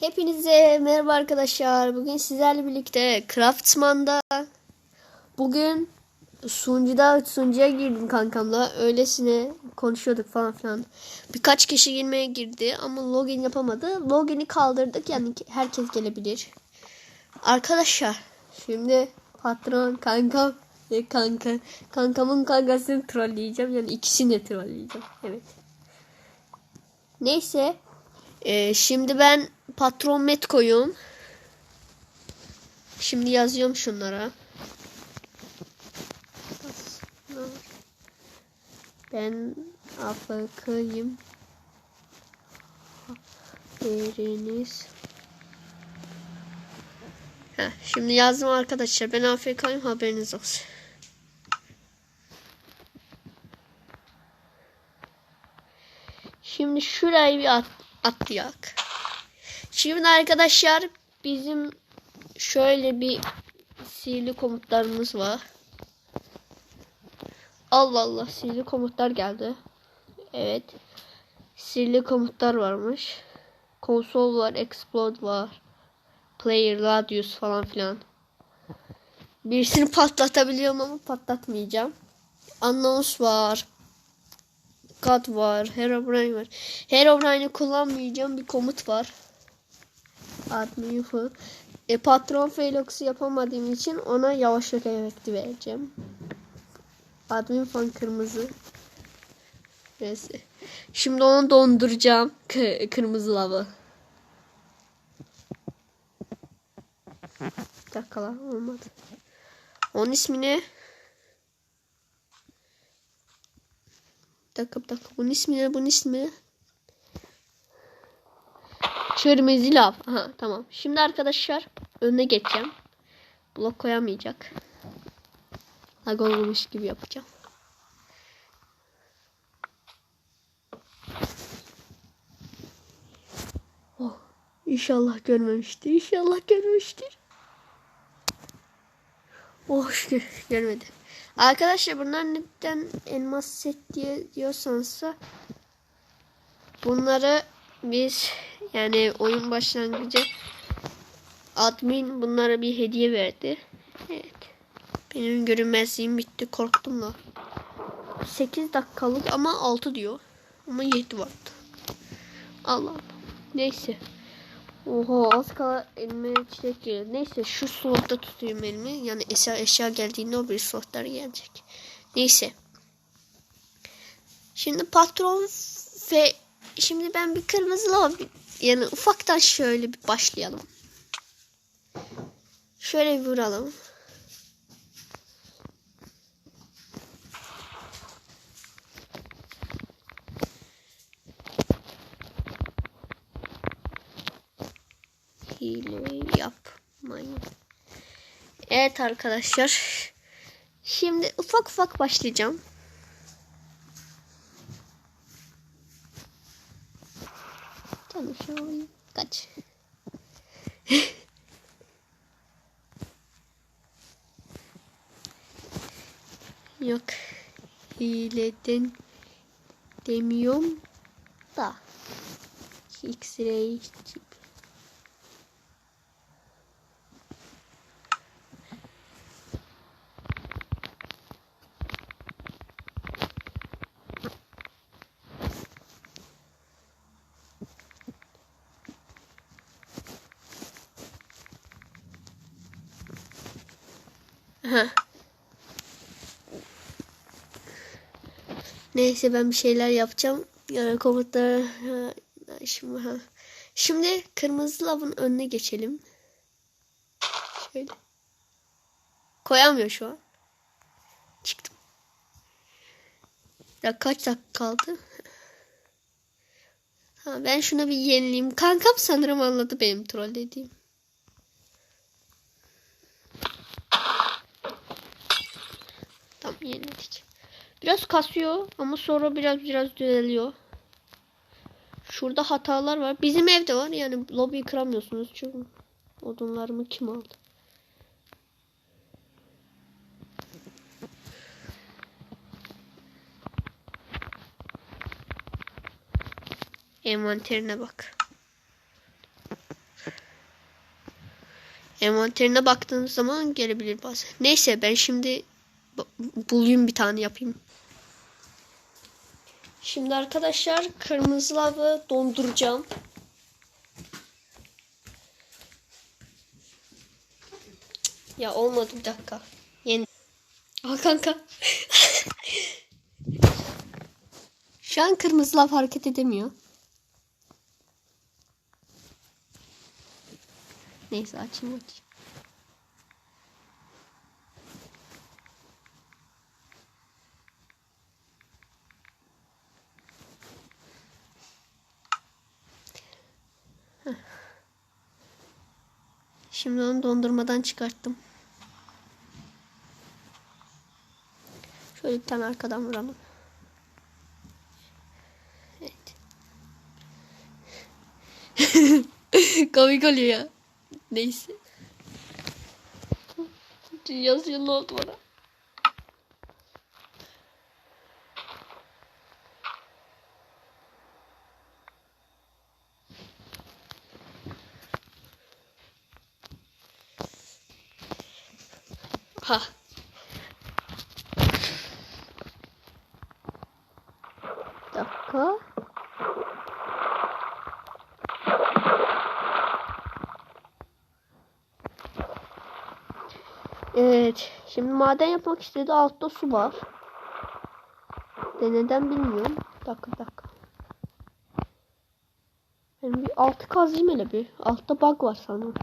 Hepinize merhaba arkadaşlar. Bugün sizlerle birlikte Craftsman'da bugün sunucuda sunucuya girdim kankamla. Öylesine konuşuyorduk falan filan. Birkaç kişi girmeye girdi ama login yapamadı. Login'i kaldırdık yani herkes gelebilir. Arkadaşlar şimdi patron kankam ve kanka kankamın kankasını trolleyeceğim. Yani ikisini de trolleyeceğim. Evet. Neyse. Ee, şimdi ben patron Metko'yum. Şimdi yazıyorum şunlara. Ben AFK'yım. Haberiniz. Heh, şimdi yazdım arkadaşlar. Ben AFK'yım haberiniz olsun. Şimdi şurayı bir at, atlayak. Şimdi arkadaşlar bizim şöyle bir sihirli komutlarımız var. Allah Allah sihirli komutlar geldi. Evet. Sihirli komutlar varmış. Konsol var, explode var. Player, radius falan filan. Birisini patlatabiliyorum ama patlatmayacağım. Announce var. God var. Herobrine var. Herobrine'i kullanmayacağım bir komut var. Admin info. E, patron Felox'u yapamadığım için ona yavaşlık efekti vereceğim. Admin fan kırmızı. Neyse. Şimdi onu donduracağım. K kırmızı lavı. Bir dakika lan olmadı. Onun ismi ne? Dakika bir dakika. Bunun ismi ne? Bunun ismi? Kırmızı lav. Aha tamam. Şimdi arkadaşlar önüne geçeceğim. Blok koyamayacak. Lag olmamış gibi yapacağım. Oh, inşallah görmemiştir. İnşallah görmemiştir. Oh şükür görmedi. Arkadaşlar bunlar neden elmas set diye diyorsanız bunları biz yani oyun başlangıcı admin bunlara bir hediye verdi. Evet. Benim görünmezliğim bitti. Korktum da. 8 dakikalık ama 6 diyor. Ama 7 vardı. Allah Allah. Neyse. Oha az kala elime çiçek geliyor. Neyse şu slotta tutayım elimi. Yani eşya eşya geldiğinde o bir slotlar gelecek. Neyse. Şimdi patron ve şimdi ben bir kırmızı lava yani ufaktan şöyle bir başlayalım. Şöyle bir vuralım. Hile yapmayın. Evet arkadaşlar. Şimdi ufak ufak başlayacağım. Tanışalım. Kaç. Yok. Hileden demiyorum da. X-ray Neyse ben bir şeyler yapacağım. Yani komutlara şimdi ha. Şimdi kırmızı lavın önüne geçelim. Şöyle. Koyamıyor şu an. Çıktım. Ya kaç dakika kaldı? Ha, ben şuna bir yenileyim. Kankam sanırım anladı benim troll dediğim. Tamam yeniledik. Biraz kasıyor ama sonra biraz biraz düzeliyor. Şurada hatalar var. Bizim evde var yani lobiyi kıramıyorsunuz çünkü odunlarımı kim aldı? Envanterine bak. Envanterine baktığınız zaman gelebilir bazen. Neyse ben şimdi bulayım bir tane yapayım. Şimdi arkadaşlar kırmızı lavı donduracağım. Ya olmadı bir dakika. Yeni. Aa kanka. Şu an kırmızı lav hareket edemiyor. Neyse açayım açayım. Şimdi onu dondurmadan çıkarttım. Şöyle bir tane arkadan vuralım. Evet. Komik oluyor ya. Neyse. Dünyası yıl oldu bana. Ha. Dakika. Evet. Şimdi maden yapmak istedi. Altta su var. De neden bilmiyorum. Dakika dakika. Ben bir altı kazayım hele bir. Altta bug var sanırım.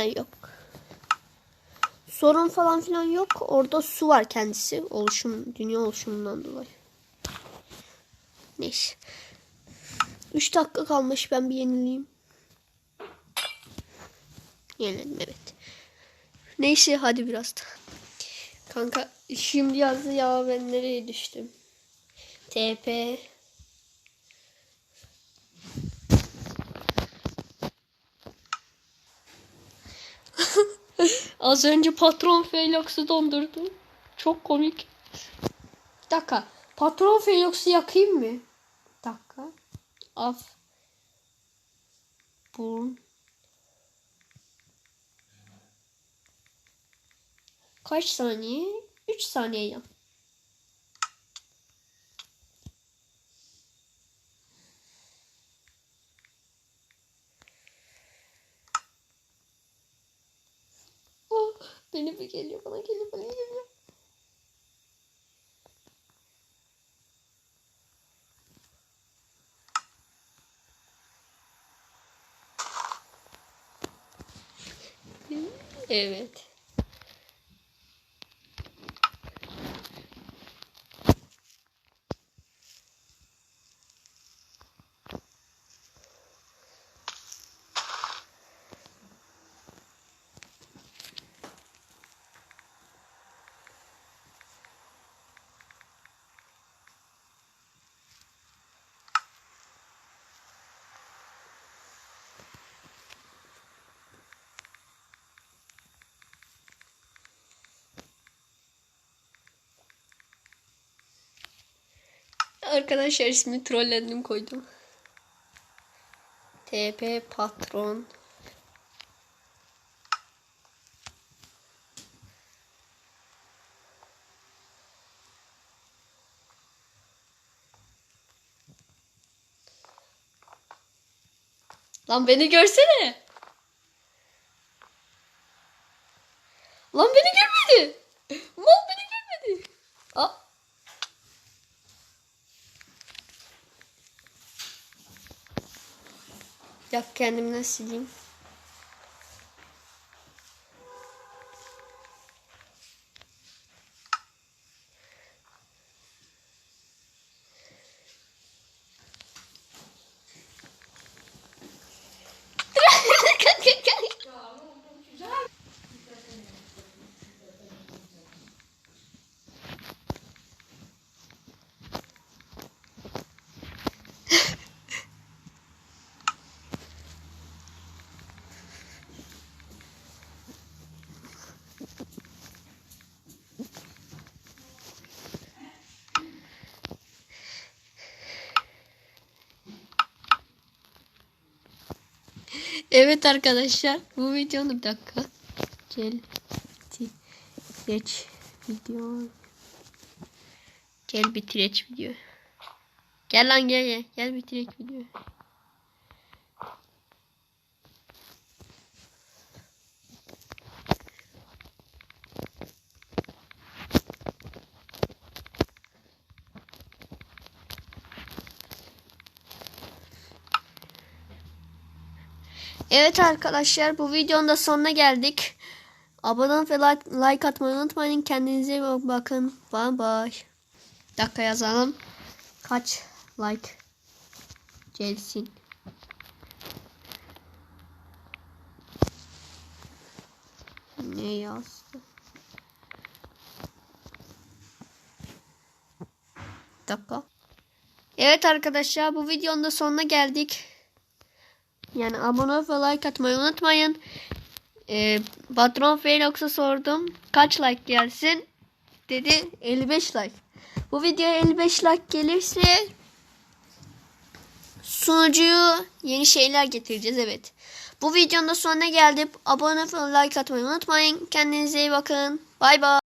Ha yok. Sorun falan filan yok. Orada su var kendisi. Oluşum, dünya oluşumundan dolayı. Neyse. 3 dakika kalmış. Ben bir yenileyim. Yeniledim evet. Neyse hadi biraz da. Kanka şimdi yazdı ya ben nereye düştüm. TP Az önce patron Felox'u dondurdum. Çok komik. Bir dakika. Patron Felox'u yakayım mı? Bir dakika. Af. Burn. Kaç saniye? 3 saniye yap. Oh, beni bir geliyor bana geliyor bana geliyor. Evet. Arkadaşlar ismi trollendim koydum. TP patron. Lan beni görsene. Lan beni görmedi. Mal beni görmedi. Aa. Yap kendimden sileyim. Evet arkadaşlar bu videonun bir dakika. Gel. Geç video. Gel bitirek video. Gel lan gel gel. Gel bitirek video. Evet arkadaşlar bu videonun da sonuna geldik. Abone ve like, like atmayı unutmayın. Kendinize iyi bakın. Bye bye. Dakika yazalım. Kaç like gelsin. Ne yazdı? Dakika. Evet arkadaşlar bu videonun da sonuna geldik. Yani abone ve like atmayı unutmayın. Ee, Patron Ferox'a sordum. Kaç like gelsin? Dedi 55 like. Bu videoya 55 like gelirse sunucuyu yeni şeyler getireceğiz evet. Bu videonun da sonuna geldik. Abone ve like atmayı unutmayın. Kendinize iyi bakın. Bay bay.